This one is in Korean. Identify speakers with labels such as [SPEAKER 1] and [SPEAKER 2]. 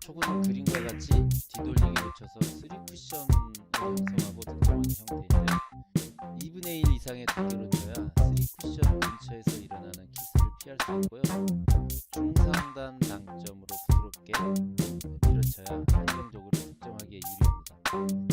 [SPEAKER 1] 초고속 그림과 같이 뒤돌리기를 쳐서 3쿠션을 형성하고 득점하는 형태인데 2분의 1 이상의 두께로 쳐야 3쿠션 근처에서 일어나는 키스를 피할 수 있고요. 중상단 당점으로 부드럽게 밀어쳐야 안정적으로 득점하기에 유리합니다.